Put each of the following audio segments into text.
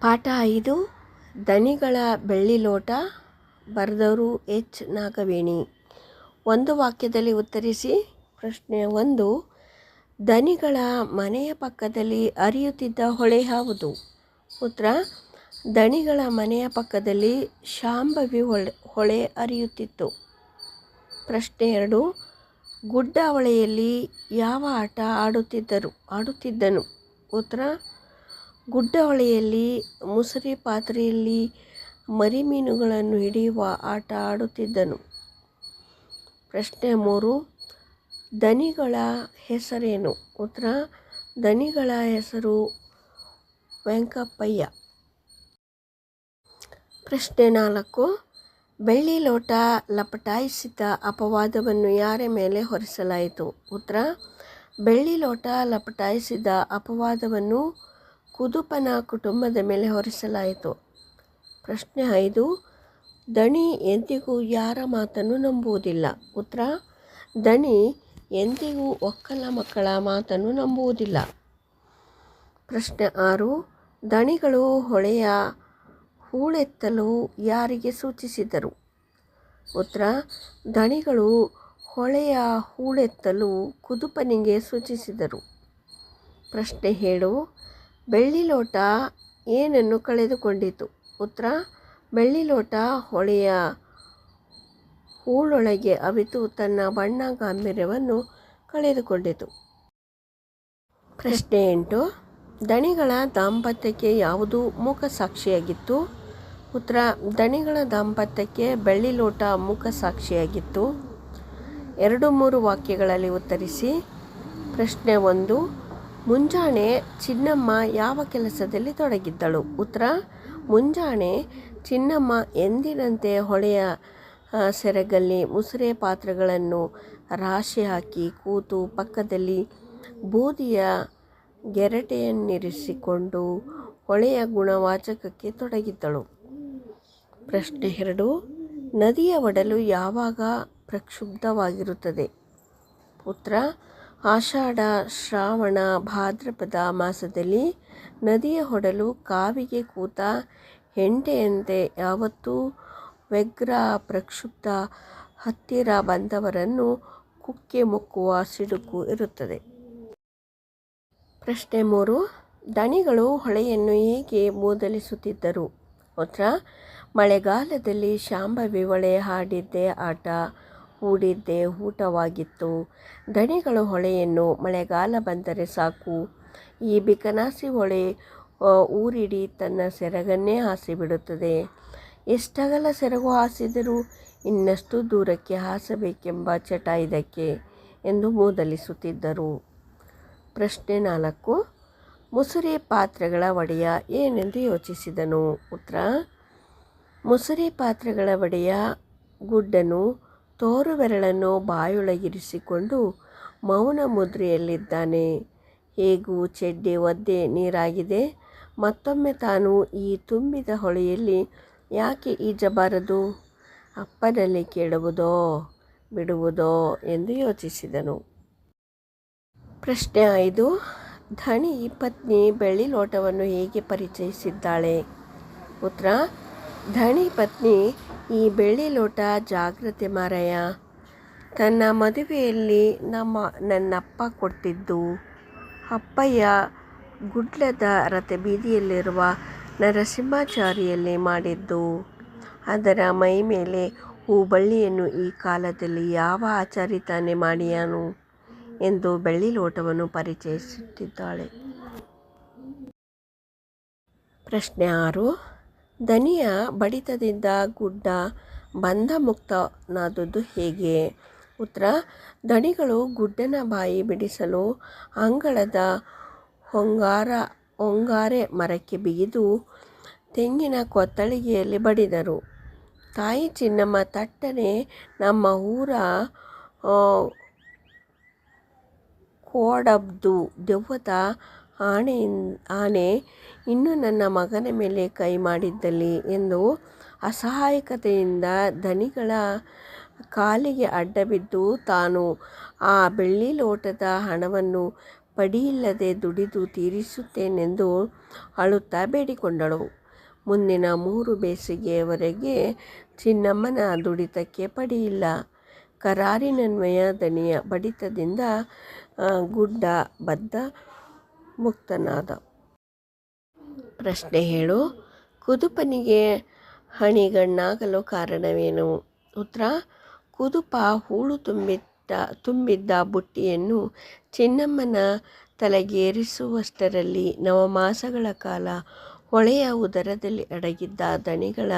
ಪಾಠ ಐದು ಬೆಳ್ಳಿ ಲೋಟ, ಬರೆದವರು ಎಚ್. ನಾಗವೇಣಿ. ಒಂದು ವಾಕ್ಯದಲ್ಲಿ ಉತ್ತರಿಸಿ, ಪ್ರಶ್ನೆ ಒಂದು, ದನಿಗಳ ಮನೆಯ ಪಕ್ಕದಲ್ಲಿ ಅರಿಯುತ್ತಿದ್ದ ಹೊಳೆ ಯಾವುದು? ಉತ್ತರ ದಣಿಗಳ ಮನೆಯ ಪಕ್ಕದಲ್ಲಿ ಶಾಂಭವಿ ಹೊಳೆ ಹೊಳೆ ಅರಿಯುತ್ತಿತ್ತು. ಪ್ರಶ್ನೆ ಎರಡು, ಗುಡ್ಡ ಹೊಳೆಯಲ್ಲಿ ಯಾವ ಆಟ ಆಡುತ್ತಿದ್ದರು, ಆಡುತ್ತಿದ್ದನು? ಉತ್ತರ ಗುಡ್ಡ ಹೊಳೆಯಲ್ಲಿ ಮುಸುರೆ ಪಾತ್ರೆಯಲ್ಲಿ ಮರಿಮೀನುಗಳನ್ನು ಹಿಡಿಯುವ ಆಟ ಆಡುತ್ತಿದ್ದನು. ಪ್ರಶ್ನೆ ಮೂರು, ದನಿಗಳ ಹೆಸರೇನು? ಉತ್ತರ, ದನಿಗಳ ಹೆಸರು ವೆಂಕಪ್ಪಯ್ಯ. ಪ್ರಶ್ನೆ ನಾಲ್ಕು, ಬೆಳ್ಳಿ ಲೋಟ ಲಪಟಾಯಿಸಿದ ಅಪವಾದವನ್ನು ಯಾರ ಮೇಲೆ ಹೊರಿಸಲಾಯಿತು? ಉತ್ತರ, ಬೆಳ್ಳಿ ಲೋಟ ಲಪಟಾಯಿಸಿದ ಅಪವಾದವನ್ನು ಕುದುಪನ ಕುಟುಂಬದ ಮೇಲೆ ಹೊರಿಸಲಾಯಿತು. ಪ್ರಶ್ನೆ ಐದು, ದಣಿ ಎಂದಿಗೂ ಯಾರ ಮಾತನ್ನು ನಂಬುವುದಿಲ್ಲ. ಉತ್ತರ, ದಣಿ ಎಂದಿಗೂ ಒಕ್ಕಲ ಮಕ್ಕಳ ಮಾತನ್ನು ನಂಬುವುದಿಲ್ಲ. ಪ್ರಶ್ನೆ ಆರು, ದಣಿಗಳು ಹೊಳೆಯ ಹೂಳೆತ್ತಲು ಯಾರಿಗೆ ಸೂಚಿಸಿದರು? ಉತ್ತರ, ದಣಿಗಳು ಹೊಳೆಯ ಹೂಳೆತ್ತಲು ಕುದುಪನಿಗೆ ಸೂಚಿಸಿದರು. ಪ್ರಶ್ನೆ ಏಳು ಬೆಳ್ಳಿ ಲೋಟ ಏನನ್ನು ಕಳೆದುಕೊಂಡಿತು? ಉತ್ತರ ಬೆಳ್ಳಿ ಲೋಟ ಹೊಳೆಯ ಹೂಳೊಳಗೆ ಅವಿತು ತನ್ನ ಬಣ್ಣ ಗಾಂಭೀರ್ಯವನ್ನು ಕಳೆದುಕೊಂಡಿತು. ಪ್ರಶ್ನೆ ಎಂಟು, ದಣಿಗಳ ದಾಂಪತ್ಯಕ್ಕೆ ಯಾವುದು ಮುಖ ಸಾಕ್ಷಿಯಾಗಿತ್ತು ಉತ್ತರ ದಣಿಗಳ ದಾಂಪತ್ಯಕ್ಕೆ ಬೆಳ್ಳಿ ಲೋಟ ಮೂಕ ಸಾಕ್ಷಿಯಾಗಿತ್ತು ಎರಡು ಮೂರು ವಾಕ್ಯಗಳಲ್ಲಿ ಉತ್ತರಿಸಿ. ಪ್ರಶ್ನೆ ಒಂದು ಮುಂಜಾನೆ ಚಿನ್ನಮ್ಮ ಯಾವ ಕೆಲಸದಲ್ಲಿ ತೊಡಗಿದ್ದಳು? ಉತ್ತರ, ಮುಂಜಾನೆ ಚಿನ್ನಮ್ಮ ಎಂದಿನಂತೆ ಹೊಳೆಯ ಸೆರಗಲ್ಲಿ ಮುಸುರೆ ಪಾತ್ರೆಗಳನ್ನು ರಾಶಿ ಹಾಕಿ ಕೂತು ಪಕ್ಕದಲ್ಲಿ ಬೂದಿಯ ಗೆರಟೆಯನ್ನಿರಿಸಿಕೊಂಡು ಹೊಳೆಯ ಗುಣವಾಚಕಕ್ಕೆ ತೊಡಗಿದ್ದಳು. ಪ್ರಶ್ನೆ ಎರಡು, ನದಿಯ ಒಡಲು ಯಾವಾಗ ಪ್ರಕ್ಷುಬ್ಧವಾಗಿರುತ್ತದೆ? ಉತ್ತರ ಆಷಾಢ ಶ್ರಾವಣ ಭಾದ್ರಪದ ಮಾಸದಲ್ಲಿ ನದಿಯ ಹೊಡಲು ಕಾವಿಗೆ ಕೂತ ಹೆಂಡೆಯಂತೆ ಯಾವತ್ತೂ ವ್ಯಗ್ರ ಪ್ರಕ್ಷುಬ್ಧ ಹತ್ತಿರ ಬಂದವರನ್ನು ಕುಕ್ಕೆ ಮುಕ್ಕುವ ಸಿಡುಕು ಇರುತ್ತದೆ. ಪ್ರಶ್ನೆ ಮೂರು, ದಣಿಗಳು ಹೊಳೆಯನ್ನು ಹೇಗೆ ಮೂದಲಿಸುತ್ತಿದ್ದರು? ಉತ್ತರ, ಮಳೆಗಾಲದಲ್ಲಿ ಶಾಂಭವಿ ಹೊಳೆ ಹಾಡಿದ್ದೇ ಆಟ. ಹೂಡಿದ್ದೇ ಊಟವಾಗಿತ್ತು. ದಣಿಗಳು ಹೊಳೆಯನ್ನು ಮಳೆಗಾಲ ಬಂದರೆ ಸಾಕು. ಈ ಬಿಕನಾಸಿ ಹೊಳೆ ಊರಿಡಿ ತನ್ನ ಸೆರಗನ್ನೇ ಹಾಸಿಬಿಡುತ್ತದೆ. ಎಷ್ಟಗಲ ಸೆರಗು ಹಾಸಿದರೂ ಇನ್ನಷ್ಟು ದೂರಕ್ಕೆ ಹಾಸಬೇಕೆಂಬ ಚಟ ಇದಕ್ಕೆ ಎಂದು ಮೂದಲಿಸುತ್ತಿದ್ದರು. ಪ್ರಶ್ನೆ ನಾಲ್ಕು, ಮುಸುರೆ ಪಾತ್ರೆಗಳ ಒಡೆಯ ಏನೆಂದು ಯೋಚಿಸಿದನು? ಉತ್ತರ, ಮುಸುರೆ ಪಾತ್ರೆಗಳ ಒಡೆಯ ಗುಡ್ಡನು ತೋರು ಬೆರಳನ್ನು ಬಾಯೊಳಗಿರಿಸಿಕೊಂಡು ಮೌನ ಮುದ್ರೆಯಲ್ಲಿದ್ದಾನೆ. ಹೇಗೂ ಚೆಡ್ಡೆ ಒದ್ದೆ ನೀರಾಗಿದೆ. ಮತ್ತೊಮ್ಮೆ ತಾನು ಈ ತುಂಬಿದ ಹೊಳೆಯಲ್ಲಿ ಯಾಕೆ ಈಜಬಾರದು? ಅಪ್ಪನಲ್ಲಿ ಕೇಳುವುದೋ, ಬಿಡುವುದೋ ಎಂದು ಯೋಚಿಸಿದನು. ಪ್ರಶ್ನೆ ಐದು. ಧಣಿ ಪತ್ನಿ ಬೆಳ್ಳಿ ಲೋಟವನ್ನು ಹೇಗೆ ಪರಿಚಯಿಸಿದ್ದಾಳೆ? ಪುತ್ರ ಧಣಿ ಪತ್ನಿ ಈ ಬೆಳ್ಳಿ ಲೋಟ ಜಾಗ್ರತೆ ಮಾರಯ್ಯ. ತನ್ನ ಮದುವೆಯಲ್ಲಿ ನಮ್ಮ ನನ್ನಪ್ಪ ಕೊಟ್ಟಿದ್ದು ಅಪ್ಪಯ್ಯ ಗುಡ್ಲದ ರಥಬೀದಿಯಲ್ಲಿರುವ ನರಸಿಂಹಾಚಾರಿಯಲ್ಲಿ ಮಾಡಿದ್ದು. ಅದರ ಮೈ ಮೇಲೆ ಹೂಬಳ್ಳಿಯನ್ನು ಈ ಕಾಲದಲ್ಲಿ ಯಾವ ಆಚಾರಿ ತಾನೇ ಮಾಡಿಯಾನು ಎಂದು ಬೆಳ್ಳಿ ಲೋಟವನ್ನು ಪರಿಚಯಿಸುತ್ತಿದ್ದಾಳೆ. ಪ್ರಶ್ನೆ ಆರು. ದನಿಯ ಬಡಿತದಿಂದ ಗುಡ್ಡ ಬಂಧಮುಕ್ತನಾದದ್ದು ಹೇಗೆ? ಉತ್ತರ. ದಣಿಗಳು ಗುಡ್ಡನ ಬಾಯಿ ಬಿಡಿಸಲು ಅಂಗಳದ ಹೊಂಗಾರ, ಹೊಂಗಾರೆ ಮರಕ್ಕೆ ಬಿಗಿದು ತೆಂಗಿನ ಕೊತ್ತಳಿಗೆಯಲ್ಲಿ ಬಡಿದರು. ತಾಯಿ ಚಿನ್ನಮ್ಮ ತಟ್ಟನೆ ನಮ್ಮ ಊರ ಕೋಡಬ್ದು ದೆವ್ವದ ಆಣೆ ಆನೆ ಇನ್ನು ನನ್ನ ಮಗನ ಮೇಲೆ ಕೈ ಮಾಡಿದ್ದಲ್ಲಿ ಎಂದು ಅಸಹಾಯಕತೆಯಿಂದ ಧನಿಗಳ ಕಾಲಿಗೆ ಅಡ್ಡಬಿದ್ದು ತಾನು ಆ ಬೆಳ್ಳಿ ಲೋಟದ ಹಣವನ್ನು ಪಡಿಯಿಲ್ಲದೆ ದುಡಿದು ತೀರಿಸುತ್ತೇನೆಂದು ಅಳುತ್ತಾ ಬೇಡಿಕೊಂಡಳು. ಮುಂದಿನ ಮೂರು ಬೇಸಿಗೆಯವರೆಗೆ ಚಿನ್ನಮ್ಮನ ದುಡಿತಕ್ಕೆ ಪಡಿಯಿಲ್ಲ. ಕರಾರಿನನ್ವಯ ದನಿಯ ಬಡಿತದಿಂದ ಗುಡ್ಡ ಬದ್ದ ಮುಕ್ತನಾದ. ಪ್ರಶ್ನೆ ಹೇಳು. ಕುದುಪನಿಗೆ ಹಣಿಗಣ್ಣಾಗಲು ಕಾರಣವೇನು? ಉತ್ತರ, ಕುದುಪ ಹೂಳು ತುಂಬಿದ್ದ ತುಂಬಿದ್ದ ಬುಟ್ಟಿಯನ್ನು ಚಿನ್ನಮ್ಮನ ತಲೆಗೇರಿಸುವಷ್ಟರಲ್ಲಿ ನವಮಾಸಗಳ ಕಾಲ ಹೊಳೆಯ ಉದರದಲ್ಲಿ ಅಡಗಿದ್ದ ದಣಿಗಳ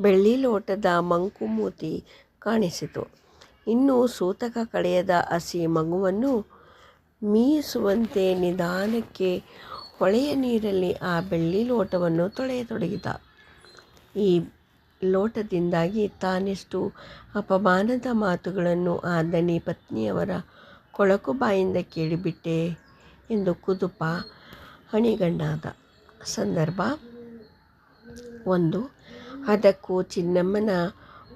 ಬೆಳ್ಳಿ ಲೋಟದ ಮಂಕುಮೂತಿ ಕಾಣಿಸಿತು. ಇನ್ನೂ ಸೂತಕ ಕಳೆಯದ ಹಸಿ ಮಗುವನ್ನು ಮೀಯಿಸುವಂತೆ ನಿಧಾನಕ್ಕೆ ಹೊಳೆಯ ನೀರಲ್ಲಿ ಆ ಬೆಳ್ಳಿ ಲೋಟವನ್ನು ತೊಳೆಯತೊಡಗಿದ. ಈ ಲೋಟದಿಂದಾಗಿ ತಾನೆಷ್ಟು ಅಪಮಾನದ ಮಾತುಗಳನ್ನು ಆ ದಣಿ ಪತ್ನಿಯವರ ಕೊಳಕು ಬಾಯಿಂದ ಕೇಳಿಬಿಟ್ಟೆ ಎಂದು ಕುದುಪ ಹಣಿಗಣ್ಣಾದ. ಸಂದರ್ಭ ಒಂದು ಅದಕ್ಕೂ ಚಿನ್ನಮ್ಮನ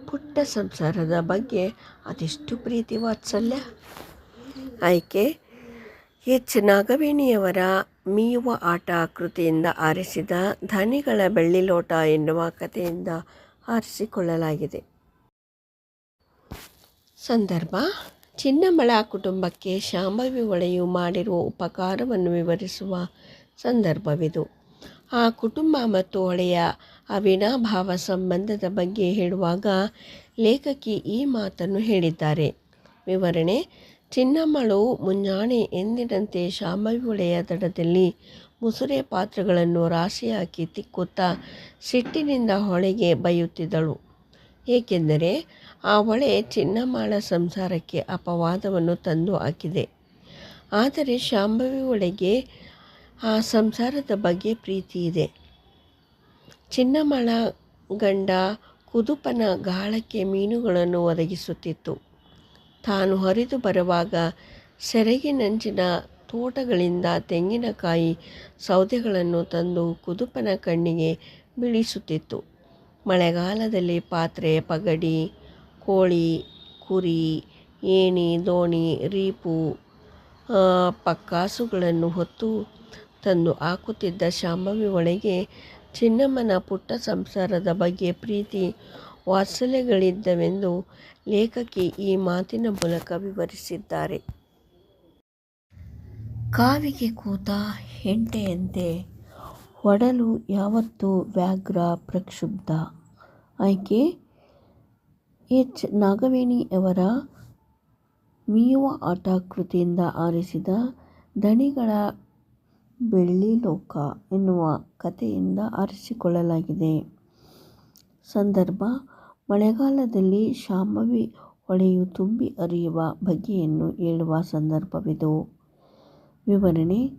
ಪುಟ್ಟ ಸಂಸಾರದ ಬಗ್ಗೆ ಅದೆಷ್ಟು ಪ್ರೀತಿ ವಾತ್ಸಲ್ಯ. ಆಯ್ಕೆ ಎಚ್. ನಾಗವೇಣಿಯವರ ಮೀಯುವ ಆಟ ಕೃತಿಯಿಂದ ಆರಿಸಿದ ಧನಿಗಳ ಬೆಳ್ಳಿಲೋಟ ಎನ್ನುವ ಕಥೆಯಿಂದ ಆರಿಸಿಕೊಳ್ಳಲಾಗಿದೆ. ಸಂದರ್ಭ, ಚಿನ್ನಮಳ ಕುಟುಂಬಕ್ಕೆ ಶಾಂಭವಿ ಒಳೆಯು ಮಾಡಿರುವ ಉಪಕಾರವನ್ನು ವಿವರಿಸುವ ಸಂದರ್ಭವಿದು. ಆ ಕುಟುಂಬ ಮತ್ತು ಒಳೆಯ ಅವಿನಾಭಾವ ಸಂಬಂಧದ ಬಗ್ಗೆ ಹೇಳುವಾಗ ಲೇಖಕಿ ಈ ಮಾತನ್ನು ಹೇಳಿದ್ದಾರೆ. ವಿವರಣೆ ಚಿನ್ನಮ್ಮಳು ಮುಂಜಾನೆ ಎಂದಿನಂತೆ ಶಾಂಭವಿ ಹೊಳೆಯ ದಡದಲ್ಲಿ ಮುಸುರೆ ಪಾತ್ರೆಗಳನ್ನು ರಾಶಿಹಾಕಿ ತಿಕ್ಕುತ್ತಾ ಸಿಟ್ಟಿನಿಂದ ಹೊಳೆಗೆ ಬೈಯುತ್ತಿದ್ದಳು. ಏಕೆಂದರೆ ಆ ಹೊಳೆ ಚಿನ್ನಮ್ಮಳ ಸಂಸಾರಕ್ಕೆ ಅಪವಾದವನ್ನು ತಂದು ಹಾಕಿದೆ. ಆದರೆ ಶಾಂಭವಿ ಒಳಗೆ ಆ ಸಂಸಾರದ ಬಗ್ಗೆ ಪ್ರೀತಿ ಇದೆ ಚಿನ್ನಮ್ಮಳ ಗಂಡ ಕುದುಪನ ಗಾಳಕ್ಕೆ ಮೀನುಗಳನ್ನು ಒದಗಿಸುತ್ತಿತ್ತು. ತಾನು ಹರಿದು ಬರುವಾಗ ಸೆರಗಿನಂಚಿನ ತೋಟಗಳಿಂದ ತೆಂಗಿನಕಾಯಿ ಸೌದೆಗಳನ್ನು ತಂದು ಕುದುಪನ ಕಣ್ಣಿಗೆ ಬೀಳಿಸುತ್ತಿತ್ತು. ಮಳೆಗಾಲದಲ್ಲಿ ಪಾತ್ರೆ, ಪಗಡಿ, ಕೋಳಿ, ಕುರಿ, ಏಣಿ, ದೋಣಿ, ರೀಪು, ಪಕ್ಕಾಸುಗಳನ್ನು ಹೊತ್ತು ತಂದು ಹಾಕುತ್ತಿದ್ದ ಶಾಂಭವಿ ಒಳಗೆ ಚಿನ್ನಮ್ಮನ ಪುಟ್ಟ ಸಂಸಾರದ ಬಗ್ಗೆ ಪ್ರೀತಿ ವಾತ್ಸಲ್ಯಗಳಿದ್ದವೆಂದು ಲೇಖಕಿ ಈ ಮಾತಿನ ಮೂಲಕ ವಿವರಿಸಿದ್ದಾರೆ. ಕಾವಿಗೆ ಕೂತ ಹೆಂಟೆಯಂತೆ ಒಡಲು ಯಾವತ್ತೂ ವ್ಯಾಘ್ರ ಪ್ರಕ್ಷುಬ್ಧ. ಆಯ್ಕೆ ಎಚ್. ನಾಗವೇಣಿಯವರ ಮೀಯುವ ಆಟ ಕೃತಿಯಿಂದ ಆರಿಸಿದ ದಣಿಗಳ ಬೆಳ್ಳಿ ಲೋಕ ಎನ್ನುವ ಕಥೆಯಿಂದ ಆರಿಸಿಕೊಳ್ಳಲಾಗಿದೆ. ಸಂದರ್ಭ ಮಳೆಗಾಲದಲ್ಲಿ ಶಾಂಭವಿ ಹೊಳೆಯು ತುಂಬಿ ಹರಿಯುವ ಬಗೆಯನ್ನು ಹೇಳುವ ಸಂದರ್ಭವಿದು. ವಿವರಣೆ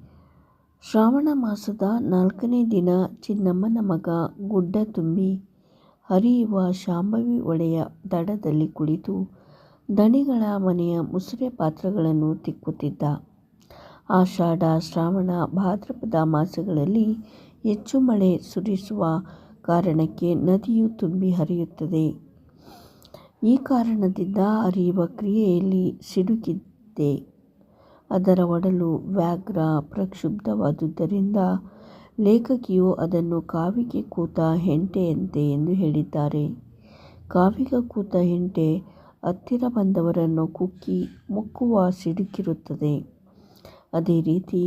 ಶ್ರಾವಣ ಮಾಸದ ನಾಲ್ಕನೇ ದಿನ ಚಿನ್ನಮ್ಮನ ಮಗ ಗುಡ್ಡ ತುಂಬಿ ಹರಿಯುವ ಶಾಂಭವಿ ಹೊಳೆಯ ದಡದಲ್ಲಿ ಕುಳಿತು ದಣಿಗಳ ಮನೆಯ ಮುಸುರೆ ಪಾತ್ರಗಳನ್ನು ತಿಕ್ಕುತ್ತಿದ್ದ. ಆಷಾಢ, ಶ್ರಾವಣ, ಭಾದ್ರಪದ ಮಾಸಗಳಲ್ಲಿ ಹೆಚ್ಚು ಮಳೆ ಸುರಿಸುವ ಕಾರಣಕ್ಕೆ ನದಿಯು ತುಂಬಿ ಹರಿಯುತ್ತದೆ. ಈ ಕಾರಣದಿಂದ ಹರಿಯುವ ಕ್ರಿಯೆಯಲ್ಲಿ ಸಿಡುಕಿದೆ. ಅದರ ಒಡಲು ವ್ಯಾಘ್ರ ಪ್ರಕ್ಷುಬ್ಧವಾದುದರಿಂದ ಲೇಖಕಿಯು ಅದನ್ನು ಕಾವಿಗೆ ಕೂತ ಹೆಂಟೆಯಂತೆ ಎಂದು ಹೇಳಿದ್ದಾರೆ. ಕಾವಿಗೆ ಕೂತ ಹೆಂಟೆ ಹತ್ತಿರ ಬಂದವರನ್ನು ಕುಕ್ಕಿ ಮುಕ್ಕುವ ಸಿಡುಕಿರುತ್ತದೆ. ಅದೇ ರೀತಿ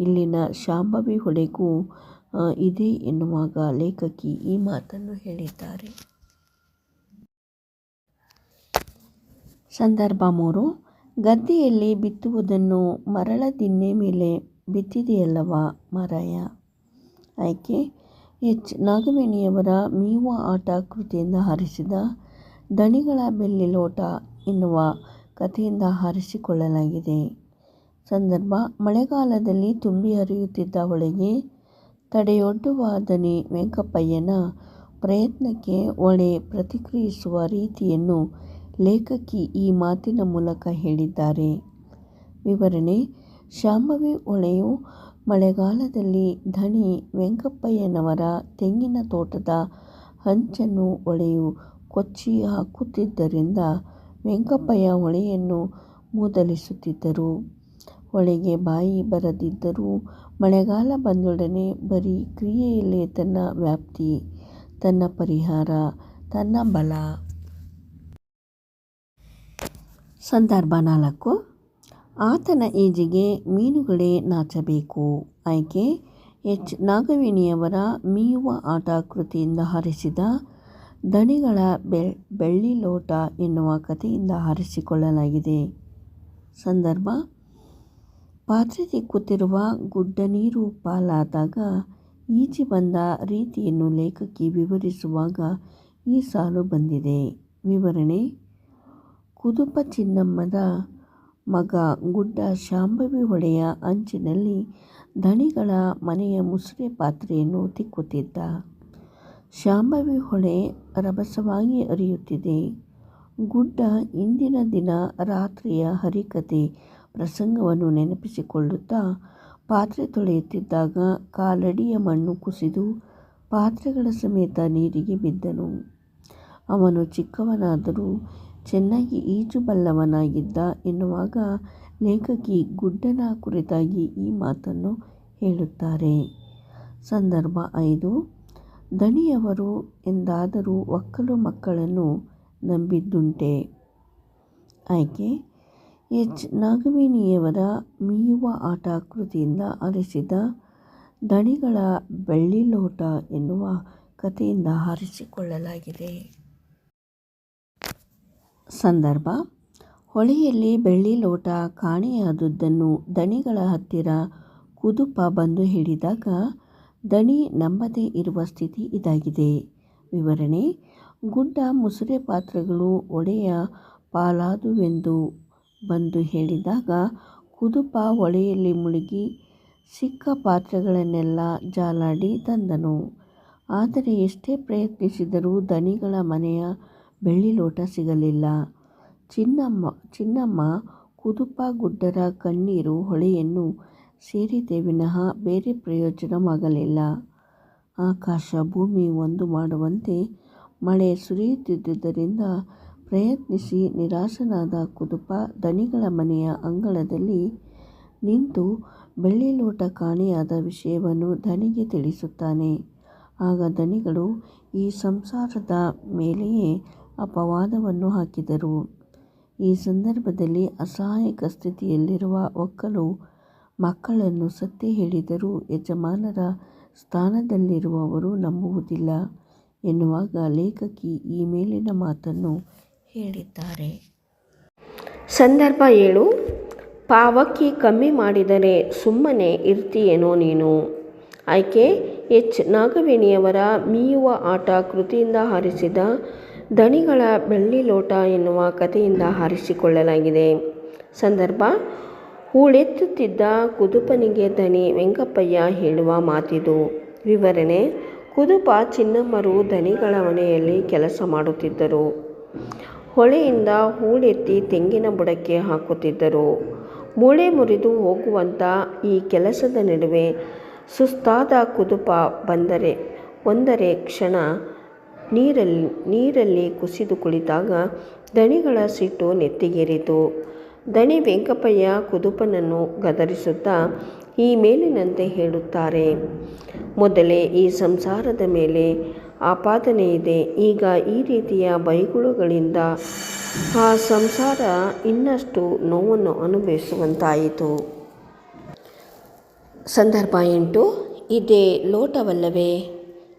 ಇಲ್ಲಿನ ಶಾಂಭವಿ ಹೊಳೆಗೂ ಇದೆ ಎನ್ನುವಾಗ ಲೇಖಕಿ ಈ ಮಾತನ್ನು ಹೇಳಿದ್ದಾರೆ. ಸಂದರ್ಭ ಮೂರು. ಗದ್ದೆಯಲ್ಲಿ ಬಿತ್ತುವುದನ್ನು ಮರಳ ದಿನ್ನೆ ಮೇಲೆ ಬಿತ್ತಿದೆಯಲ್ಲವ ಮರಯ? ಆಯ್ಕೆ. ಎಚ್. ನಾಗವೇಣಿಯವರ ಮೀವ ಆಟ ಕೃತಿಯಿಂದ ಹಾರಿಸಿದ ದಣಿಗಳ ಬೆಲ್ಲಿ ಬೆಳ್ಳಿಲೋಟ ಎನ್ನುವ ಕಥೆಯಿಂದ ಹಾರಿಸಿಕೊಳ್ಳಲಾಗಿದೆ. ಸಂದರ್ಭ. ಮಳೆಗಾಲದಲ್ಲಿ ತುಂಬಿ ಹರಿಯುತ್ತಿದ್ದ ಹೊಳೆಗೆ ತಡೆಯೊಡ್ಡುವ ದಣಿ ವೆಂಕಪ್ಪಯ್ಯನ ಪ್ರಯತ್ನಕ್ಕೆ ಒಳೆ ಪ್ರತಿಕ್ರಿಯಿಸುವ ರೀತಿಯನ್ನು ಲೇಖಕಿ ಈ ಮಾತಿನ ಮೂಲಕ ಹೇಳಿದ್ದಾರೆ. ವಿವರಣೆ ಶಾಂಭವಿ ಹೊಳೆಯು ಮಳೆಗಾಲದಲ್ಲಿ ಧಣಿ ವೆಂಕಪ್ಪಯ್ಯನವರ ತೆಂಗಿನ ತೋಟದ ಹಂಚನ್ನು ಹೊಳೆಯು ಕೊಚ್ಚಿ ಹಾಕುತ್ತಿದ್ದರಿಂದ ವೆಂಕಪ್ಪಯ್ಯ ಹೊಳೆಯನ್ನು ಮೂದಲಿಸುತ್ತಿದ್ದರು. ಹೊಳೆಗೆ ಬಾಯಿ ಬರದಿದ್ದರೂ ಮಳೆಗಾಲ ಬಂದೊಡನೆ ಬರೀ ಕ್ರಿಯೆಯಲ್ಲೇ ತನ್ನ ವ್ಯಾಪ್ತಿ, ತನ್ನ ಪರಿಹಾರ, ತನ್ನ ಬಲ. ಸಂದರ್ಭ ನಾಲ್ಕು ಆತನ ಈಜಿಗೆ ಮೀನುಗಳೇ ನಾಚಬೇಕು. ಆಯ್ಕೆ ಎಚ್. ನಾಗವೇಣಿಯವರ ಮೀಯುವ ಆಟ ಕೃತಿಯಿಂದ ಹರಿಸಿದ ದಣಿಗಳ ಬೆಳ್ಳಿ ಲೋಟ ಎನ್ನುವ ಕಥೆಯಿಂದ ಹರಿಸಿಕೊಳ್ಳಲಾಗಿದೆ ಸಂದರ್ಭ ಪಾತ್ರೆ ತಿಕ್ಕುತ್ತಿರುವ ಗುಡ್ಡ ನೀರು ಪಾಲಾದಾಗ ಈಜಿ ಬಂದ ರೀತಿಯನ್ನು ಲೇಖಕಿ ವಿವರಿಸುವಾಗ ಈ ಸಾಲು ಬಂದಿದೆ. ವಿವರಣೆ, ಕುದುಪ ಚಿನ್ನಮ್ಮದ ಮಗ ಗುಡ್ಡ ಶಾಂಭವಿ ಹೊಳೆಯ ಅಂಚಿನಲ್ಲಿ ದಣಿಗಳ ಮನೆಯ ಮುಸುರೆ ಪಾತ್ರೆಯನ್ನು ತಿಕ್ಕುತ್ತಿದ್ದ. ಶಾಂಭವಿ ಹೊಳೆ ರಭಸವಾಗಿ ಹರಿಯುತ್ತಿದೆ. ಗುಡ್ಡ ಇಂದಿನ ದಿನ ರಾತ್ರಿಯ ಹರಿಕಥೆ ಪ್ರಸಂಗವನ್ನು ನೆನಪಿಸಿಕೊಳ್ಳುತ್ತಾ ಪಾತ್ರೆ ತೊಳೆಯುತ್ತಿದ್ದಾಗ ಕಾಲಡಿಯ ಮಣ್ಣು ಕುಸಿದು ಪಾತ್ರೆಗಳ ಸಮೇತ ನೀರಿಗೆ ಬಿದ್ದನು. ಅವನು ಚಿಕ್ಕವನಾದರೂ ಚೆನ್ನಾಗಿ ಈಜುಬಲ್ಲವನಾಗಿದ್ದ ಎನ್ನುವಾಗ ಲೇಖಕಿ ಗುಡ್ಡನ ಕುರಿತಾಗಿ ಈ ಮಾತನ್ನು ಹೇಳುತ್ತಾರೆ. ಸಂದರ್ಭ ಐದು ದಣಿಯವರು ಎಂದಾದರೂ ಒಕ್ಕಲು ಮಕ್ಕಳನ್ನು ನಂಬಿದ್ದುಂಟೆ? ಆಯ್ಕೆ ಎಚ್. ನಾಗವೇಣಿಯವರ ಮೀಯುವ ಆಟ ಕೃತಿಯಿಂದ ಆರಿಸಿದ ದಣಿಗಳ ಬೆಳ್ಳಿಲೋಟ ಎನ್ನುವ ಕಥೆಯಿಂದ ಆರಿಸಿಕೊಳ್ಳಲಾಗಿದೆ. ಸಂದರ್ಭ ಹೊಳೆಯಲ್ಲಿ ಬೆಳ್ಳಿ ಲೋಟ ಕಾಣೆಯಾದುದನ್ನು ದಣಿಗಳ ಹತ್ತಿರ ಕುದುಪ ಬಂದು ಹೇಳಿದಾಗ ದಣಿ ನಂಬದೇ ಇರುವ ಸ್ಥಿತಿ ಇದಾಗಿದೆ. ವಿವರಣೆ ಗುಡ್ಡ ಮುಸುರೆ ಪಾತ್ರೆಗಳು ಒಡೆಯ ಪಾಲಾದುವೆಂದು ಬಂದು ಹೇಳಿದಾಗ, ಕುದುಪ ಹೊಳೆಯಲ್ಲಿ ಮುಳುಗಿ ಸಿಕ್ಕ ಪಾತ್ರೆಗಳನ್ನೆಲ್ಲ ಜಾಲಾಡಿ ತಂದನು. ಆದರೆ ಎಷ್ಟೇ ಪ್ರಯತ್ನಿಸಿದರೂ ದನಿಗಳ ಮನೆಯ ಬೆಳ್ಳಿ ಲೋಟ ಸಿಗಲಿಲ್ಲ. ಚಿನ್ನಮ್ಮ ಚಿನ್ನಮ್ಮ ಕುದುಪ ಗುಡ್ಡರ ಕಣ್ಣೀರು ಹೊಳೆಯನ್ನು ಸೇರಿದೆ ವಿನಃ ಬೇರೆ ಪ್ರಯೋಜನವಾಗಲಿಲ್ಲ. ಆಕಾಶ ಭೂಮಿ ಒಂದು ಮಾಡುವಂತೆ ಮಳೆ ಸುರಿಯುತ್ತಿದ್ದುದರಿಂದ ಪ್ರಯತ್ನಿಸಿ ನಿರಾಶನಾದ ಕುದುಪ ದಣಿಗಳ ಮನೆಯ ಅಂಗಳದಲ್ಲಿ ನಿಂತು ಬೆಳ್ಳಿ ಲೋಟ ಕಾಣೆಯಾದ ವಿಷಯವನ್ನು ದಣಿಗೆ ತಿಳಿಸುತ್ತಾನೆ. ಆಗ ದಣಿಗಳು ಈ ಸಂಸಾರದ ಮೇಲೆಯೇ ಅಪವಾದವನ್ನು ಹಾಕಿದರು. ಈ ಸಂದರ್ಭದಲ್ಲಿ ಅಸಹಾಯಕ ಸ್ಥಿತಿಯಲ್ಲಿರುವ ಒಕ್ಕಲು ಮಕ್ಕಳನ್ನು ಸತ್ಯ ಹೇಳಿದರೂ ಯಜಮಾನರ ಸ್ಥಾನದಲ್ಲಿರುವವರು ನಂಬುವುದಿಲ್ಲ ಎನ್ನುವಾಗ ಲೇಖಕಿ ಈ ಮೇಲಿನ ಮಾತನ್ನು ಹೇಳಿದ್ದಾರೆ. ಸಂದರ್ಭ ಏಳು ಪಾವಕ್ಕಿ ಕಮ್ಮಿ ಮಾಡಿದರೆ ಸುಮ್ಮನೆ ಇರ್ತೀಯೇನೋ ನೀನು? ಆಯ್ಕೆ ಎಚ್. ನಾಗವೇಣಿಯವರ ಮೀಯುವ ಆಟ ಕೃತಿಯಿಂದ ಹಾರಿಸಿದ ದಣಿಗಳ ಬೆಳ್ಳಿಲೋಟ ಎನ್ನುವ ಕಥೆಯಿಂದ ಹಾರಿಸಿಕೊಳ್ಳಲಾಗಿದೆ ಸಂದರ್ಭ, ಹೂಳೆತ್ತುತ್ತಿದ್ದ ಕುದುಪನಿಗೆ ದಣಿ ವೆಂಕಪ್ಪಯ್ಯ ಹೇಳುವ ಮಾತಿದು. ವಿವರಣೆ, ಕುದುಪ ಚಿನ್ನಮ್ಮರು ದಣಿಗಳ ಮನೆಯಲ್ಲಿ ಕೆಲಸ ಮಾಡುತ್ತಿದ್ದರು. ಹೊಳೆಯಿಂದ ಹೂಳೆತ್ತಿ ತೆಂಗಿನ ಬುಡಕ್ಕೆ ಹಾಕುತ್ತಿದ್ದರು. ಮೂಳೆ ಮುರಿದು ಹೋಗುವಂಥ ಈ ಕೆಲಸದ ನಡುವೆ ಸುಸ್ತಾದ ಕುದುಪ ಬಂದರೆ, ಒಂದರೆ ಕ್ಷಣ ನೀರಲ್ಲಿ ಕುಸಿದು ಕುಳಿತಾಗ ದಣಿಗಳ ಸಿಟ್ಟು ನೆತ್ತಿಗೇರಿತು. ದಣಿ ವೆಂಕಪ್ಪಯ್ಯ ಕುದುಪನನ್ನು ಗದರಿಸುತ್ತಾ ಈ ಮೇಲಿನಂತೆ ಹೇಳುತ್ತಾರೆ. ಮೊದಲೇ ಈ ಸಂಸಾರದ ಮೇಲೆ ಆಪಾದನೆಯಿದೆ. ಈಗ ಈ ರೀತಿಯ ಬೈಗುಳುಗಳಿಂದ ಆ ಸಂಸಾರ ಇನ್ನಷ್ಟು ನೋವನ್ನು ಅನುಭವಿಸುವಂತಾಯಿತು. ಸಂದರ್ಭ ಎಂಟು, ಇದೇ ಲೋಟವಲ್ಲವೇ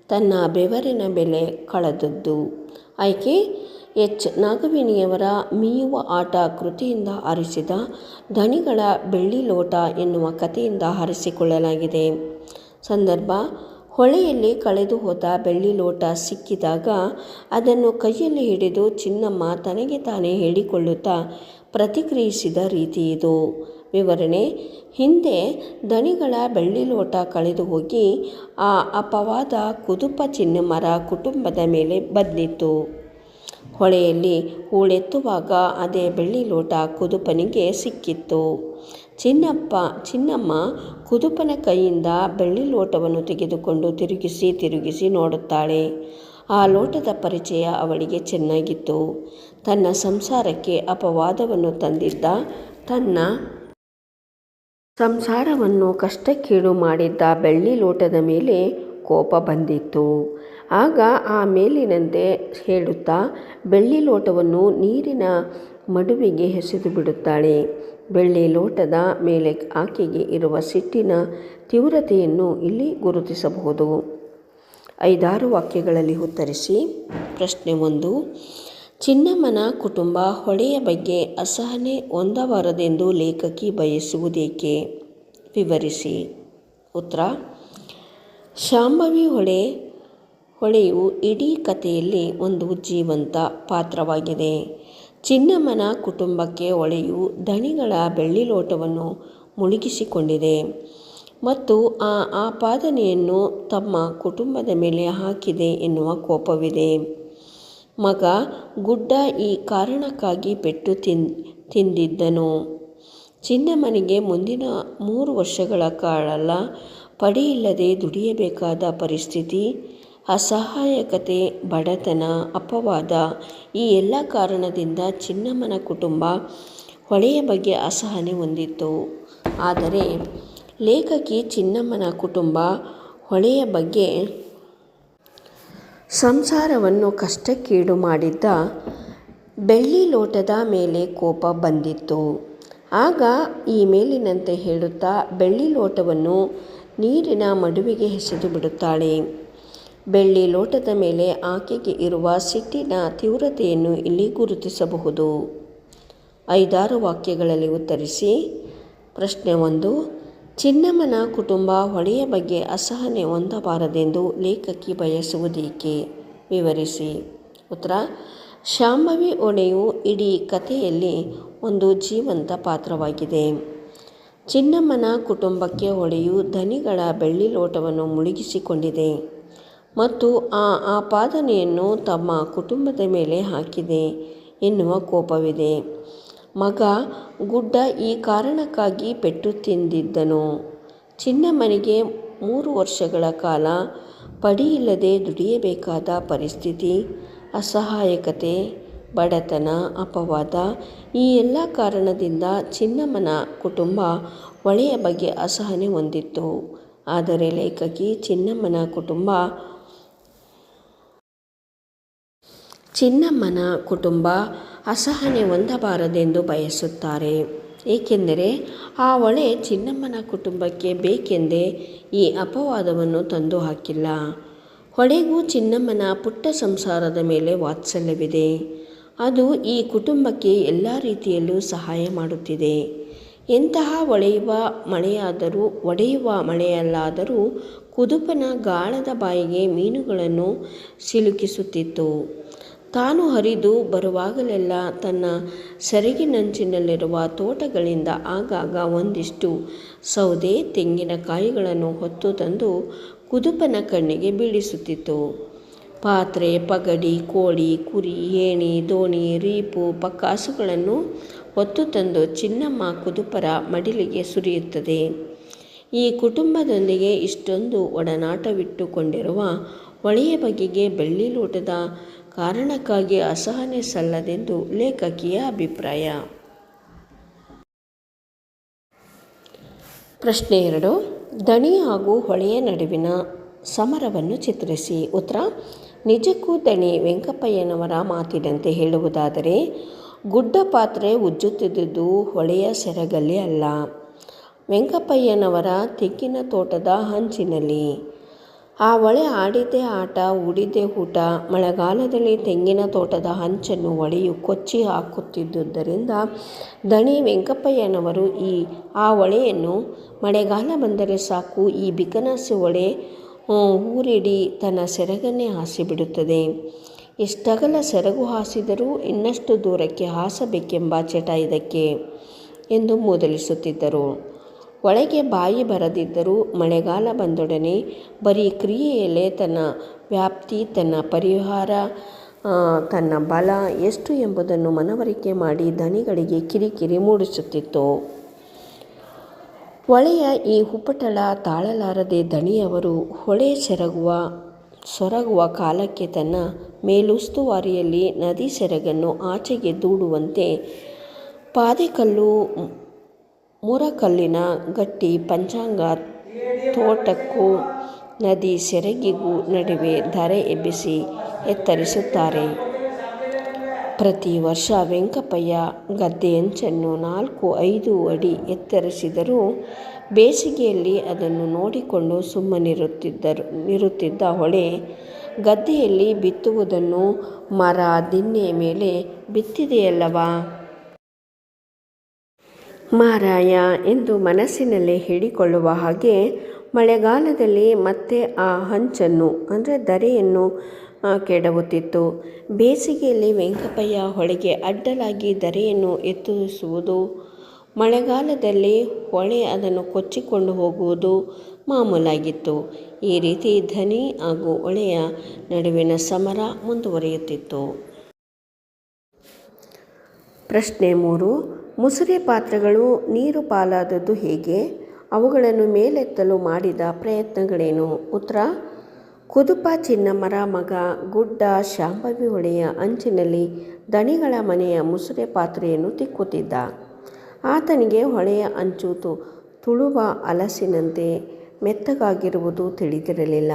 ತನ್ನ ಬೆವರಿನ ಬೆಲೆ ಕಳೆದದ್ದು? ಆಯ್ಕೆ, ಎಚ್. ನಾಗವೇಣಿಯವರ ಮೀಯುವ ಆಟ ಕೃತಿಯಿಂದ ಆರಿಸಿದ ದಣಿಗಳ ಬೆಳ್ಳಿಲೋಟ ಎನ್ನುವ ಕಥೆಯಿಂದ ಆರಿಸಿಕೊಳ್ಳಲಾಗಿದೆ. ಸಂದರ್ಭ ಹೊಳೆಯಲ್ಲಿ ಕಳೆದು ಹೋದ ಬೆಳ್ಳಿಲೋಟ ಸಿಕ್ಕಿದಾಗ ಅದನ್ನು ಕೈಯಲ್ಲಿ ಹಿಡಿದು ಚಿನ್ನಮ್ಮ ತನಗೆ ತಾನೇ ಹೇಳಿಕೊಳ್ಳುತ್ತಾ ಪ್ರತಿಕ್ರಿಯಿಸಿದ ರೀತಿ ಇದು ವಿವರಣೆ, ಹಿಂದೆ ದಣಿಗಳ ಕಳೆದು ಹೋಗಿ ಆ ಅಪವಾದ ಕುದುಪ ಚಿನ್ನಮ್ಮರ ಕುಟುಂಬದ ಮೇಲೆ ಬಂದಿತ್ತು. ಹೊಳೆಯಲ್ಲಿ ಹೂಳೆತ್ತುವಾಗ ಅದೇ ಬೆಳ್ಳಿ ಲೋಟ ಕುದುಪನಿಗೆ ಸಿಕ್ಕಿತ್ತು. ಚಿನ್ನಮ್ಮ ಕುದುಪನ ಕೈಯಿಂದ ಬೆಳ್ಳಿ ಲೋಟವನ್ನು ತೆಗೆದುಕೊಂಡು ತಿರುಗಿಸಿ ತಿರುಗಿಸಿ ನೋಡುತ್ತಾಳೆ. ಆ ಲೋಟದ ಪರಿಚಯ ಅವಳಿಗೆ ಚೆನ್ನಾಗಿತ್ತು. ತನ್ನ ಸಂಸಾರಕ್ಕೆ ಅಪವಾದವನ್ನು ತಂದಿದ್ದ ತನ್ನ ಸಂಸಾರವನ್ನು ಕಷ್ಟಕ್ಕೀಡು ಮಾಡಿದ್ದ ಬೆಳ್ಳಿ ಲೋಟದ ಮೇಲೆ ಕೋಪ ಬಂದಿತ್ತು ಆಗ ಆ ಮೇಲಿನಂತೆ ಹೇಳುತ್ತಾ, ಬೆಳ್ಳಿ ಲೋಟವನ್ನು ನೀರಿನ ಮಡುವಿಗೆ ಹೆಸೆದು ಬಿಡುತ್ತಾಳೆ ಬೆಳ್ಳಿ ಲೋಟದ ಮೇಲೆ ಆಕೆಗೆ ಇರುವ ಸಿಟ್ಟಿನ ತೀವ್ರತೆಯನ್ನು ಇಲ್ಲಿ ಗುರುತಿಸಬಹುದು. ಐದಾರು ವಾಕ್ಯಗಳಲ್ಲಿ ಉತ್ತರಿಸಿ, ಪ್ರಶ್ನೆ ಒಂದು, ಚಿನ್ನಮ್ಮನ ಕುಟುಂಬ ಹೊಳೆಯ ಬಗ್ಗೆ ಅಸಹನೆ ಹೊಂದಬಾರದೆಂದು ಲೇಖಕಿ ಬಯಸುವುದೇಕೆ? ವಿವರಿಸಿ. ಉತ್ತರ, ಶಾಂಭವಿ ಹೊಳೆ ಹೊಳೆಯು ಇಡೀ ಕಥೆಯಲ್ಲಿ ಒಂದು ಜೀವಂತ ಪಾತ್ರವಾಗಿದೆ. ಚಿನ್ನಮ್ಮನ ಕುಟುಂಬಕ್ಕೆ ಒಳೆಯು ದಣಿಗಳ ಬೆಳ್ಳಿ ಲೋಟವನ್ನು ಮುಳುಗಿಸಿಕೊಂಡಿದೆ. ಮತ್ತು ಆ ಆಪಾದನೆಯನ್ನು ತಮ್ಮ ಕುಟುಂಬದ ಮೇಲೆ ಹಾಕಿದೆ ಎನ್ನುವ ಕೋಪವಿದೆ. ಮಗ ಗುಡ್ಡ ಈ ಕಾರಣಕ್ಕಾಗಿ ಪೆಟ್ಟು ತಿನ್, ತಿಂದಿದ್ದನು. ಚಿನ್ನಮ್ಮನಿಗೆ ಮುಂದಿನ ಮೂರು ವರ್ಷಗಳ ಕಾಲ ಪಡೆಯಿಲ್ಲದೆ ದುಡಿಯಬೇಕಾದ ಪರಿಸ್ಥಿತಿ ಅಸಹಾಯಕತೆ, ಬಡತನ, ಅಪವಾದ ಈ ಎಲ್ಲ ಕಾರಣದಿಂದ ಚಿನ್ನಮ್ಮನ ಕುಟುಂಬ ಹೊಳೆಯ ಬಗ್ಗೆ ಅಸಹನೆ ಹೊಂದಿತ್ತು. ಆದರೆ ಲೇಖಕಿ ಚಿನ್ನಮ್ಮನ ಕುಟುಂಬ ಹೊಳೆಯ ಬಗ್ಗೆ ಸಂಸಾರವನ್ನು ಕಷ್ಟಕ್ಕೀಡು ಮಾಡಿದ್ದ ಬೆಳ್ಳಿ ಲೋಟದ ಮೇಲೆ ಕೋಪ ಬಂದಿತ್ತು. ಆಗ ಈ ಮೇಲಿನಂತೆ ಹೇಳುತ್ತಾ ಬೆಳ್ಳಿ ಲೋಟವನ್ನು ನೀರಿನ ಮಡುವಿಗೆ ಎಸೆದು ಬಿಡುತ್ತಾಳೆ. ಬೆಳ್ಳಿ ಲೋಟದ ಮೇಲೆ ಆಕೆಗೆ ಇರುವ ಸಿಟ್ಟಿನ ತೀವ್ರತೆಯನ್ನು ಇಲ್ಲಿ ಗುರುತಿಸಬಹುದು. ಐದಾರು ವಾಕ್ಯಗಳಲ್ಲಿ ಉತ್ತರಿಸಿ, ಪ್ರಶ್ನೆ ಒಂದು, ಚಿನ್ನಮ್ಮನ ಕುಟುಂಬ ಹೊಳೆಯ ಬಗ್ಗೆ ಅಸಹನೆ ಹೊಂದಬಾರದೆಂದು ಲೇಖಕಿ ಬಯಸುವುದೇಕೆ? ವಿವರಿಸಿ. ಉತ್ತರ, ಶಾಂಭವಿ ಹೊಣೆಯು ಇಡೀ ಕಥೆಯಲ್ಲಿ ಒಂದು ಜೀವಂತ ಪಾತ್ರವಾಗಿದೆ. ಚಿನ್ನಮ್ಮನ ಕುಟುಂಬಕ್ಕೆ ಹೊಳೆಯು ಧನಿಗಳ ಬೆಳ್ಳಿ ಲೋಟವನ್ನು ಮುಳುಗಿಸಿಕೊಂಡಿದೆ. ಮತ್ತು ಆ ಆಪಾದನೆಯನ್ನು ತಮ್ಮ ಕುಟುಂಬದ ಮೇಲೆ ಹಾಕಿದೆ ಎನ್ನುವ ಕೋಪವಿದೆ. ಮಗ ಗುಡ್ಡ ಈ ಕಾರಣಕ್ಕಾಗಿ ಪೆಟ್ಟು ತಿಂದಿದ್ದನು. ಚಿನ್ನಮ್ಮನಿಗೆ ಮೂರು ವರ್ಷಗಳ ಕಾಲ ಪಡಿಯಿಲ್ಲದೆ ದುಡಿಯಬೇಕಾದ ಪರಿಸ್ಥಿತಿ, ಅಸಹಾಯಕತೆ, ಬಡತನ, ಅಪವಾದ ಈ ಎಲ್ಲ ಕಾರಣದಿಂದ ಚಿನ್ನಮ್ಮನ ಕುಟುಂಬ ಒಳೆಯ ಬಗ್ಗೆ ಅಸಹನೆ ಹೊಂದಿತ್ತು. ಆದರೆ ಲೇಖಕಿ ಚಿನ್ನಮ್ಮನ ಕುಟುಂಬ ಚಿನ್ನಮ್ಮನ ಕುಟುಂಬ ಅಸಹನೆ ಹೊಂದಬಾರದೆಂದು ಬಯಸುತ್ತಾರೆ. ಏಕೆಂದರೆ ಆ ಹೊಳೆ ಚಿನ್ನಮ್ಮನ ಕುಟುಂಬಕ್ಕೆ ಬೇಕೆಂದೇ ಈ ಅಪವಾದವನ್ನು ತಂದು ಹಾಕಿಲ್ಲ ಹೊಳೆಗೂ ಚಿನ್ನಮ್ಮನ ಪುಟ್ಟ ಸಂಸಾರದ ಮೇಲೆ ವಾತ್ಸಲ್ಯವಿದೆ. ಅದು ಈ ಕುಟುಂಬಕ್ಕೆ ಎಲ್ಲ ರೀತಿಯಲ್ಲೂ ಸಹಾಯ ಮಾಡುತ್ತಿದೆ. ಎಂತಹ ಒಳೆಯುವ ಮಳೆಯಾದರೂ, ಒಡೆಯುವ ಮಳೆಯಲ್ಲಾದರೂ ಕುದುಪನ ಗಾಳದ ಬಾಯಿಗೆ ಮೀನುಗಳನ್ನು ಸಿಲುಕಿಸುತ್ತಿತ್ತು. ತಾನು ಹರಿದು ಬರುವಾಗಲೆಲ್ಲ ತನ್ನ ಸೆರಗಿನಂಚಿನಲ್ಲಿರುವ ತೋಟಗಳಿಂದ ಆಗಾಗ ಒಂದಿಷ್ಟು ಸೌದೆ ತೆಂಗಿನಕಾಯಿಗಳನ್ನು ಹೊತ್ತು ತಂದು ಕುದುಪನ ಕಣ್ಣಿಗೆ ಬೀಳಿಸುತ್ತಿತ್ತು. ಪಾತ್ರೆ, ಪಗಡಿ, ಕೋಳಿ, ಕುರಿ, ಏಣಿ, ದೋಣಿ, ರೀಪು, ಪಕ್ಕಾಸುಗಳನ್ನು ಹೊತ್ತು ತಂದು ಚಿನ್ನಮ್ಮ ಕುದುಪರ ಮಡಿಲಿಗೆ ಸುರಿಯುತ್ತದೆ. ಈ ಕುಟುಂಬದೊಂದಿಗೆ ಇಷ್ಟೊಂದು ಒಡನಾಟವಿಟ್ಟುಕೊಂಡಿರುವ ಒಳೆಯ ಬಗೆಗೆ ಬೆಳ್ಳಿ ಲೋಟದ ಕಾರಣಕ್ಕಾಗಿ ಅಸಹನೆ ಸಲ್ಲದೆಂದು ಲೇಖಕಿಯ ಅಭಿಪ್ರಾಯ. ಪ್ರಶ್ನೆ ಎರಡು ದಣಿ ಹಾಗೂ ಹೊಳೆಯ ನಡುವಿನ ಸಮರವನ್ನು ಚಿತ್ರಿಸಿ. ಉತ್ತರ, ನಿಜಕ್ಕೂ ದಣಿ ವೆಂಕಪ್ಪಯ್ಯನವರ ಮಾತಿನಂತೆ ಹೇಳುವುದಾದರೆ, ಗುಡ್ಡ ಪಾತ್ರೆ ಉಜ್ಜುತ್ತಿದ್ದುದು ಹೊಳೆಯ ಸೆರಗಲ್ಲಿ ಅಲ್ಲ. ವೆಂಕಪ್ಪಯ್ಯನವರ ತೆಕ್ಕಿನ ತೋಟದ ಹಂಚಿನಲ್ಲಿ ಆ ಹೊಳೆ ಆಡಿದ್ದೇ ಆಟ ಉಡಿದೆ ಊಟ, ಮಳೆಗಾಲದಲ್ಲಿ ತೆಂಗಿನ ತೋಟದ ಹಂಚನ್ನು ಹೊಳೆಯು ಕೊಚ್ಚಿ ಹಾಕುತ್ತಿದ್ದುದರಿಂದ ದಣಿ ವೆಂಕಪ್ಪಯ್ಯನವರು ಈ, ಆ ಹೊಳೆಯನ್ನು ಮಳೆಗಾಲ ಬಂದರೆ ಸಾಕು, ಈ ಬಿಕನಾಸಿ ಹೊಳೆ ಊರಿಡಿ ತನ್ನ ಸೆರಗನ್ನೇ ಹಾಸಿಬಿಡುತ್ತದೆ. ಎಷ್ಟಗಲ ಸೆರಗು ಹಾಸಿದರೂ ಇನ್ನಷ್ಟು ದೂರಕ್ಕೆ ಹಾಸಬೇಕೆಂಬ ಚಟ ಇದಕ್ಕೆ ಎಂದು ಮೂದಲಿಸುತ್ತಿದ್ದರು. ಒಳಗೆ ಬಾಯಿ ಬರದಿದ್ದರೂ ಮಳೆಗಾಲ ಬಂದೊಡನೆ ಬರೀ ಕ್ರಿಯೆಯಲ್ಲೇ ತನ್ನ ವ್ಯಾಪ್ತಿ, ತನ್ನ ಪರಿಹಾರ ತನ್ನ ಬಲ ಎಷ್ಟು ಎಂಬುದನ್ನು ಮನವರಿಕೆ ಮಾಡಿ ದನಿಗಳಿಗೆ ಕಿರಿಕಿರಿ ಮೂಡಿಸುತ್ತಿತ್ತು. ಹೊಳೆಯ ಈ ಹುಪ್ಪಟಳ ತಾಳಲಾರದೆ ದಣಿಯವರು ಹೊಳೆ ಸೆರಗುವ, ಸೊರಗುವ ಕಾಲಕ್ಕೆ ತನ್ನ ಮೇಲುಸ್ತುವಾರಿಯಲ್ಲಿ ನದಿ ಸೆರಗನ್ನು ಆಚೆಗೆ ದೂಡುವಂತೆ ಪಾದೆಕಲ್ಲು ಮುರಕಲ್ಲಿನ ಗಟ್ಟಿ ಪಂಚಾಂಗ ತೋಟಕ್ಕೂ ನದಿ ಸೆರಗಿಗೂ ನಡುವೆ ಧರೆ ಎಬ್ಬಿಸಿ ಎತ್ತರಿಸುತ್ತಾರೆ. ಪ್ರತಿ ವರ್ಷ ವೆಂಕಪ್ಪಯ್ಯ ಗದ್ದೆಯಂಚನ್ನು ನಾಲ್ಕು ಐದು ಅಡಿ ಎತ್ತರಿಸಿದರೂ ಬೇಸಿಗೆಯಲ್ಲಿ ಅದನ್ನು ನೋಡಿಕೊಂಡು ಸುಮ್ಮನಿರುತ್ತಿದ್ದರು ಇರುತ್ತಿದ್ದ ಹೊಳೆ ಗದ್ದೆಯಲ್ಲಿ ಬಿತ್ತುವುದನ್ನು ಮರ ದಿನ್ನೆ ಮೇಲೆ ಬಿತ್ತಿದೆಯಲ್ಲವಾ? ಮಾರಾಯ ಎಂದು ಮನಸ್ಸಿನಲ್ಲಿ ಹೇಳಿಕೊಳ್ಳುವ ಹಾಗೆ ಮಳೆಗಾಲದಲ್ಲಿ ಮತ್ತೆ ಆ ಹಂಚನ್ನು, ಅಂದರೆ ದರೆಯನ್ನು ಕೆಡವುತ್ತಿತ್ತು. ಬೇಸಿಗೆಯಲ್ಲಿ ವೆಂಕಪ್ಪಯ್ಯ ಹೊಳೆಗೆ ಅಡ್ಡಲಾಗಿ ದರೆಯನ್ನು ಎತ್ತಿಸುವುದು, ಮಳೆಗಾಲದಲ್ಲಿ ಹೊಳೆ ಅದನ್ನು ಕೊಚ್ಚಿಕೊಂಡು ಹೋಗುವುದು ಮಾಮೂಲಾಗಿತ್ತು. ಈ ರೀತಿ ಧನಿ ಹಾಗೂ ಹೊಳೆಯ ನಡುವಿನ ಸಮರ ಮುಂದುವರಿಯುತ್ತಿತ್ತು. ಪ್ರಶ್ನೆ ಮೂರು ಮುಸುರೆ ಪಾತ್ರೆಗಳು ನೀರು ಪಾಲಾದದ್ದು ಹೇಗೆ? ಅವುಗಳನ್ನು ಮೇಲೆತ್ತಲು ಮಾಡಿದ ಪ್ರಯತ್ನಗಳೇನು? ಉತ್ತರ, ಕುದುಪ ಚಿನ್ನಮ್ಮರ ಮಗ ಗುಡ್ಡ ಶಾಂಭವಿ ಹೊಳೆಯ ಅಂಚಿನಲ್ಲಿ ದಣಿಗಳ ಮನೆಯ ಮುಸುರೆ ಪಾತ್ರೆಯನ್ನು ತಿಕ್ಕುತ್ತಿದ್ದ. ಆತನಿಗೆ ಹೊಳೆಯ ಅಂಚು ತುಳುವ ಹಲಸಿನಂತೆ ಮೆತ್ತಗಾಗಿರುವುದು ತಿಳಿದಿರಲಿಲ್ಲ.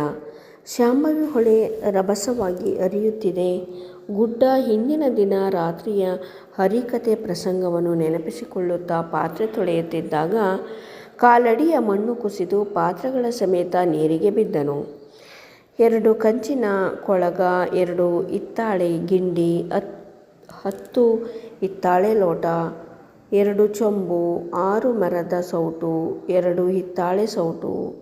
ಶಾಂಭವಿ ಹೊಳೆ ರಭಸವಾಗಿ ಹರಿಯುತ್ತಿದೆ. ಗುಡ್ಡ ಹಿಂದಿನ ದಿನ ರಾತ್ರಿಯ ಹರಿಕಥೆ ಪ್ರಸಂಗವನ್ನು ನೆನಪಿಸಿಕೊಳ್ಳುತ್ತಾ ಪಾತ್ರೆ ತೊಳೆಯುತ್ತಿದ್ದಾಗ ಕಾಲಡಿಯ ಮಣ್ಣು ಕುಸಿದು ಪಾತ್ರೆಗಳ ಸಮೇತ ನೀರಿಗೆ ಬಿದ್ದನು. ಎರಡು ಕಂಚಿನ ಕೊಳಗ, ಎರಡು ಇತ್ತಾಳೆ ಗಿಂಡಿ, ಹತ್ತು ಹಿತ್ತಾಳೆ ಲೋಟ, ಎರಡು ಚೊಂಬು, ಆರು ಮರದ ಸೌಟು, ಎರಡು ಹಿತ್ತಾಳೆ ಸೌಟು,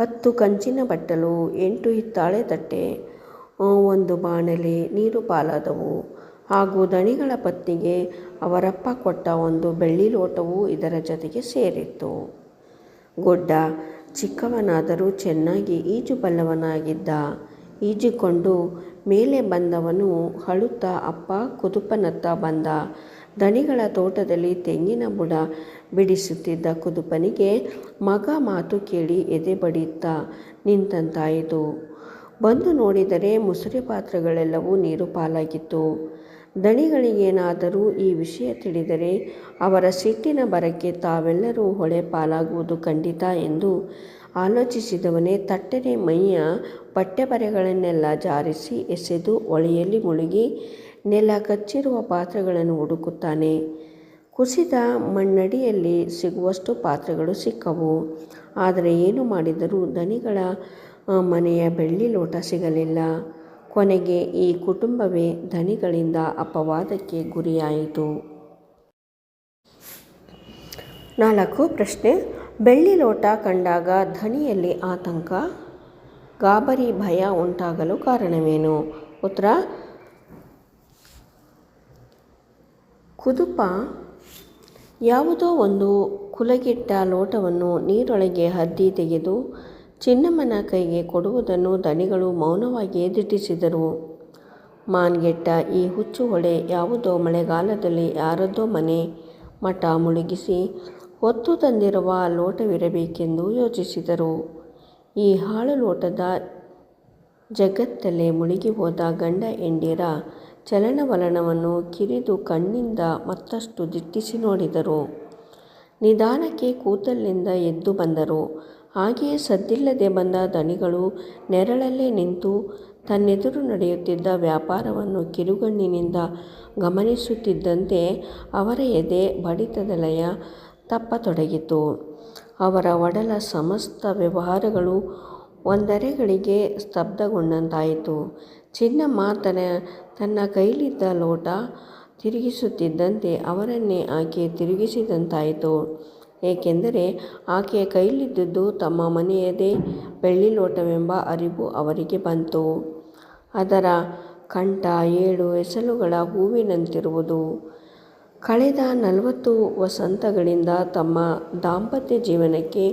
ಹತ್ತು ಕಂಚಿನ ಬಟ್ಟಲು, ಎಂಟು ಹಿತ್ತಾಳೆ ತಟ್ಟೆ, ಒಂದು ಬಾಣಲೆ, ನೀರು ಪಾಲಾದವು. ಹಾಗೂ ದಣಿಗಳ ಪತ್ನಿಗೆ ಅವರಪ್ಪ ಕೊಟ್ಟ ಒಂದು ಬೆಳ್ಳಿ ಲೋಟವೂ ಇದರ ಜೊತೆಗೆ ಸೇರಿತ್ತು. ಗುಡ್ಡ, ಚಿಕ್ಕವನಾದರೂ ಚೆನ್ನಾಗಿ ಈಜುಬಲ್ಲವನಾಗಿದ್ದ ಈಜಿಕೊಂಡು ಮೇಲೆ ಬಂದವನು ಅಳುತ್ತಾ ಅಪ್ಪ ಕುದುಪನತ್ತ ಬಂದ. ದಣಿಗಳ ತೋಟದಲ್ಲಿ ತೆಂಗಿನ ಬುಡ ಬಿಡಿಸುತ್ತಿದ್ದ ಕುದುಪನಿಗೆ ಮಗ ಮಾತು ಕೇಳಿ ಎದೆ ಬಡಿಯುತ್ತಾ ನಿಂತಂತಾಯಿತು. ಬಂದು ನೋಡಿದರೆ ಮುಸುರೆ ಪಾತ್ರೆಗಳೆಲ್ಲವೂ ನೀರು ಪಾಲಾಗಿತ್ತು. ದಣಿಗಳಿಗೇನಾದರೂ ಈ ವಿಷಯ ತಿಳಿದರೆ ಅವರ ಸಿಟ್ಟಿನ ಬರಕ್ಕೆ ತಾವೆಲ್ಲರೂ ಹೊಳೆ ಪಾಲಾಗುವುದು ಖಂಡಿತ ಎಂದು ಆಲೋಚಿಸಿದವನೇ ತಟ್ಟನೆ ಮೈಯ ಪಠ್ಯಪರೆಗಳನ್ನೆಲ್ಲ ಜಾರಿಸಿ ಎಸೆದು ಹೊಳೆಯಲ್ಲಿ ಮುಳುಗಿ ನೆಲ ಕಚ್ಚಿರುವ ಪಾತ್ರೆಗಳನ್ನು ಹುಡುಕುತ್ತಾನೆ. ಕುಸಿದ ಮಣ್ಣಡಿಯಲ್ಲಿ ಸಿಗುವಷ್ಟು ಪಾತ್ರೆಗಳು ಸಿಕ್ಕವು. ಆದರೆ ಏನು ಮಾಡಿದರೂ ದಣಿಗಳ ಮನೆಯ ಬೆಳ್ಳಿ ಲೋಟ ಸಿಗಲಿಲ್ಲ. ಕೊನೆಗೆ ಈ ಕುಟುಂಬವೇ ಧನಿಗಳಿಂದ ಅಪವಾದಕ್ಕೆ ಗುರಿಯಾಯಿತು. ನಾಲ್ಕು ಪ್ರಶ್ನೆ ಬೆಳ್ಳಿ ಲೋಟ ಕಂಡಾಗ ಧನಿಯಲ್ಲಿ ಆತಂಕ, ಗಾಬರಿ ಭಯ ಉಂಟಾಗಲು ಕಾರಣವೇನು? ಉತ್ತರ ಕುದುಪ ಯಾವುದೋ ಒಂದು ಕುಲಗಿಟ್ಟ ಲೋಟವನ್ನು ನೀರೊಳಗೆ ಹದ್ದಿ ತೆಗೆದು ಚಿನ್ನಮ್ಮನ ಕೈಗೆ ಕೊಡುವುದನ್ನು ದಣಿಗಳು ಮೌನವಾಗಿಯೇ ದಿಟ್ಟಿಸಿದರು. ಮಾನ್ಗೆಟ್ಟ ಈ ಹುಚ್ಚು ಹೊಳೆ ಯಾವುದೋ ಮಳೆಗಾಲದಲ್ಲಿ ಯಾರದ್ದೋ ಮನೆ, ಮಠ ಮುಳುಗಿಸಿ ಹೊತ್ತು ತಂದಿರುವ ಲೋಟವಿರಬೇಕೆಂದು ಯೋಚಿಸಿದರು. ಈ ಹಾಳು ಲೋಟದ ಜಗತ್ತಲ್ಲೇ ಮುಳುಗಿ ಹೋದ ಗಂಡ ಎಂಡಿರ ಚಲನವಲನವನ್ನು ಕಿರಿದು ಕಣ್ಣಿಂದ ಮತ್ತಷ್ಟು ದಿಟ್ಟಿಸಿ ನೋಡಿದರು. ನಿಧಾನಕ್ಕೆ ಕೂತಲ್ಲಿಂದ ಎದ್ದು ಬಂದರು. ಹಾಗೆಯೇ ಸದ್ದಿಲ್ಲದೆ ಬಂದ ದಣಿಗಳು ನೆರಳಲ್ಲೇ ನಿಂತು ತನ್ನೆದುರು ನಡೆಯುತ್ತಿದ್ದ ವ್ಯಾಪಾರವನ್ನು ಕಿರುಗಣ್ಣಿನಿಂದ ಗಮನಿಸುತ್ತಿದ್ದಂತೆ ಅವರ ಎದೆ ಬಡಿತದ ಲಯ ತಪ್ಪತೊಡಗಿತು. ಅವರ ಒಡಲ ಸಮಸ್ತ ವ್ಯವಹಾರಗಳು ಒಂದರೆಗಳಿಗೆ ಸ್ತಬ್ಧಗೊಂಡಂತಾಯಿತು. ಚಿನ್ನಮ್ಮ ತನ್ನ ತನ್ನ ಕೈಲಿದ್ದ ಲೋಟ ತಿರುಗಿಸುತ್ತಿದ್ದಂತೆ ಅವರನ್ನೇ ಆಕೆ ತಿರುಗಿಸಿದಂತಾಯಿತು. ಏಕೆಂದರೆ ಆಕೆಯ ಕೈಲಿದ್ದುದು ತಮ್ಮ ಮನೆಯದೇ ಬೆಳ್ಳಿ ಲೋಟವೆಂಬ ಅರಿವು ಅವರಿಗೆ ಬಂತು. ಅದರ ಕಂಠ ಏಳು ಎಸಳುಗಳ ಹೂವಿನಂತಿರುವುದು. ಕಳೆದ ನಲವತ್ತು ವಸಂತಗಳಿಂದ ತಮ್ಮ ದಾಂಪತ್ಯ ಜೀವನಕ್ಕೆ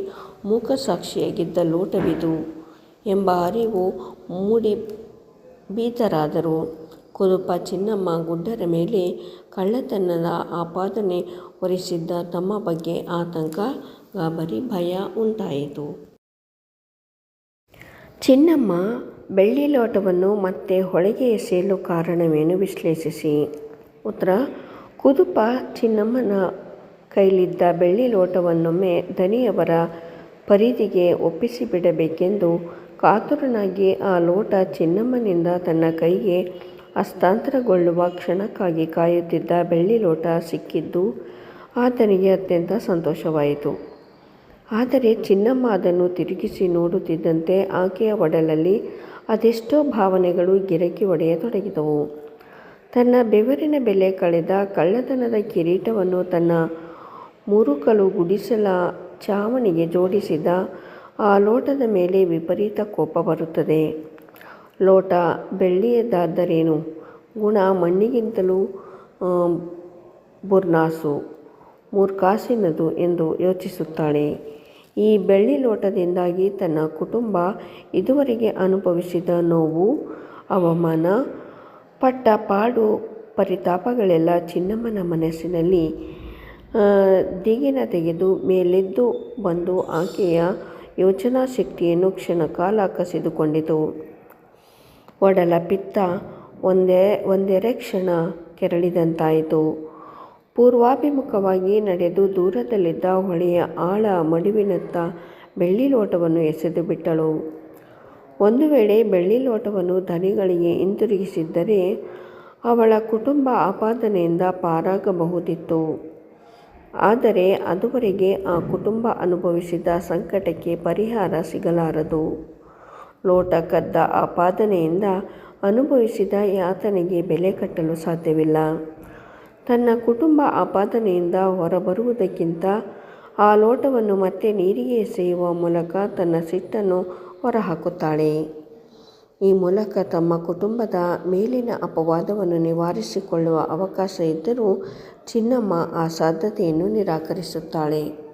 ಮೂಕ ಸಾಕ್ಷಿಯಾಗಿದ್ದ ಲೋಟವಿದು ಎಂಬ ಅರಿವು ಮೂಡಿ ಬೀತರಾದರು ಕುದುಪ ಚಿನ್ನಮ್ಮ ಗುಡ್ಡರ ಮೇಲೆ ಕಳ್ಳತನದ ಆಪಾದನೆ ಹೊರಿಸಿದ್ದ ತಮ್ಮ ಬಗ್ಗೆ ಆತಂಕ, ಗಾಬರಿ, ಭಯ ಉಂಟಾಯಿತು. ಚಿನ್ನಮ್ಮ ಬೆಳ್ಳಿ ಲೋಟವನ್ನು ಮತ್ತೆ ಹೊಳೆಗೆ ಎಸೆಯಲು ಕಾರಣವೇನು ವಿಶ್ಲೇಷಿಸಿ. ಉತ್ತರ ಕುದುಪ ಚಿನ್ನಮ್ಮನ ಕೈಲಿದ್ದ ಬೆಳ್ಳಿ ಲೋಟವನ್ನೊಮ್ಮೆ ದನಿಯವರ ಪರಿಧಿಗೆ ಒಪ್ಪಿಸಿಬಿಡಬೇಕೆಂದು ಕಾತುರನಾಗಿ ಆ ಲೋಟ ಚಿನ್ನಮ್ಮನಿಂದ ತನ್ನ ಕೈಗೆ ಹಸ್ತಾಂತರಗೊಳ್ಳುವ ಕ್ಷಣಕ್ಕಾಗಿ ಕಾಯುತ್ತಿದ್ದ ಬೆಳ್ಳಿ ಲೋಟ ಸಿಕ್ಕಿದ್ದು ಆತನಿಗೆ ಅತ್ಯಂತ ಸಂತೋಷವಾಯಿತು. ಆದರೆ ಚಿನ್ನಮ್ಮ ಅದನ್ನು ತಿರುಗಿಸಿ ನೋಡುತ್ತಿದ್ದಂತೆ ಆಕೆಯ ಒಡಲಲ್ಲಿ ಅದೆಷ್ಟೋ ಭಾವನೆಗಳು ಗಿರಕಿ ಒಡೆಯತೊಡಗಿದವು ತನ್ನ ಬೆವರಿನ ಬೆಲೆ ಕಳೆದ ಕಳ್ಳತನದ ಕಿರೀಟವನ್ನು ತನ್ನ ಮುರುಕಲು ಗುಡಿಸಲ ಚಾವಣಿಗೆ ಜೋಡಿಸಿದ ಆ ಲೋಟದ ಮೇಲೆ ವಿಪರೀತ ಕೋಪ ಬರುತ್ತದೆ. ಲೋಟ ಬೆಳ್ಳಿಯದ್ದಾದರೇನು ಗುಣ ಮಣ್ಣಿಗಿಂತಲೂ ಬುರ್ನಾಸು, ಮೂರ್ಖಾಸಿನದು ಎಂದು ಯೋಚಿಸುತ್ತಾಳೆ. ಈ ಬೆಳ್ಳಿ ಲೋಟದಿಂದಾಗಿ ತನ್ನ ಕುಟುಂಬ ಇದುವರೆಗೆ ಅನುಭವಿಸಿದ ನೋವು, ಅವಮಾನ, ಪಟ್ಟ ಪಾಡು ಪರಿತಾಪಗಳೆಲ್ಲ ಚಿನ್ನಮ್ಮನ ಮನಸ್ಸಿನಲ್ಲಿ ದಿಗಿನ ತೆಗೆದು ಮೇಲೆದ್ದು ಬಂದು ಆಕೆಯ ಯೋಚನಾ ಶಕ್ತಿಯನ್ನು ಕ್ಷಣಕಾಲ ಕಸಿದುಕೊಂಡಿತು. ಒಡಲ ಪಿತ್ತ ಒಂದೇ ಒಂದೆರೆ ಕ್ಷಣ ಕೆರಳಿದಂತಾಯಿತು. ಪೂರ್ವಾಭಿಮುಖವಾಗಿ ನಡೆದು ದೂರದಲ್ಲಿದ್ದ ಹೊಳೆಯ ಆಳ ಮಡಿವಿನತ್ತ ಬೆಳ್ಳಿ ಲೋಟವನ್ನು ಎಸೆದುಬಿಟ್ಟಳು. ಒಂದು ವೇಳೆ ಬೆಳ್ಳಿ ಲೋಟವನ್ನು ಧನಿಗಳಿಗೆ ಹಿಂತಿರುಗಿಸಿದ್ದರೆ ಅವಳ ಕುಟುಂಬ ಆಪಾದನೆಯಿಂದ ಪಾರಾಗಬಹುದಿತ್ತು. ಆದರೆ ಅದುವರೆಗೆ ಆ ಕುಟುಂಬ ಅನುಭವಿಸಿದ ಸಂಕಟಕ್ಕೆ ಪರಿಹಾರ ಸಿಗಲಾರದು. ಲೋಟ ಕದ್ದ ಆಪಾದನೆಯಿಂದ ಅನುಭವಿಸಿದ ಯಾತನೆಗೆ ಬೆಲೆ ಕಟ್ಟಲು ಸಾಧ್ಯವಿಲ್ಲ. ತನ್ನ ಕುಟುಂಬ ಆಪಾದನೆಯಿಂದ ಹೊರಬರುವುದಕ್ಕಿಂತ ಆ ಲೋಟವನ್ನು ಮತ್ತೆ ನೀರಿಗೆ ಎಸೆಯುವ ಮೂಲಕ ತನ್ನ ಸಿಟ್ಟನ್ನು ಹೊರಹಾಕುತ್ತಾಳೆ. ಈ ಮೂಲಕ ತಮ್ಮ ಕುಟುಂಬದ ಮೇಲಿನ ಅಪವಾದವನ್ನು ನಿವಾರಿಸಿಕೊಳ್ಳುವ ಅವಕಾಶ ಇದ್ದರೂ ಚಿನ್ನಮ್ಮ ಆ ಸಾಧ್ಯತೆಯನ್ನು ನಿರಾಕರಿಸುತ್ತಾಳೆ.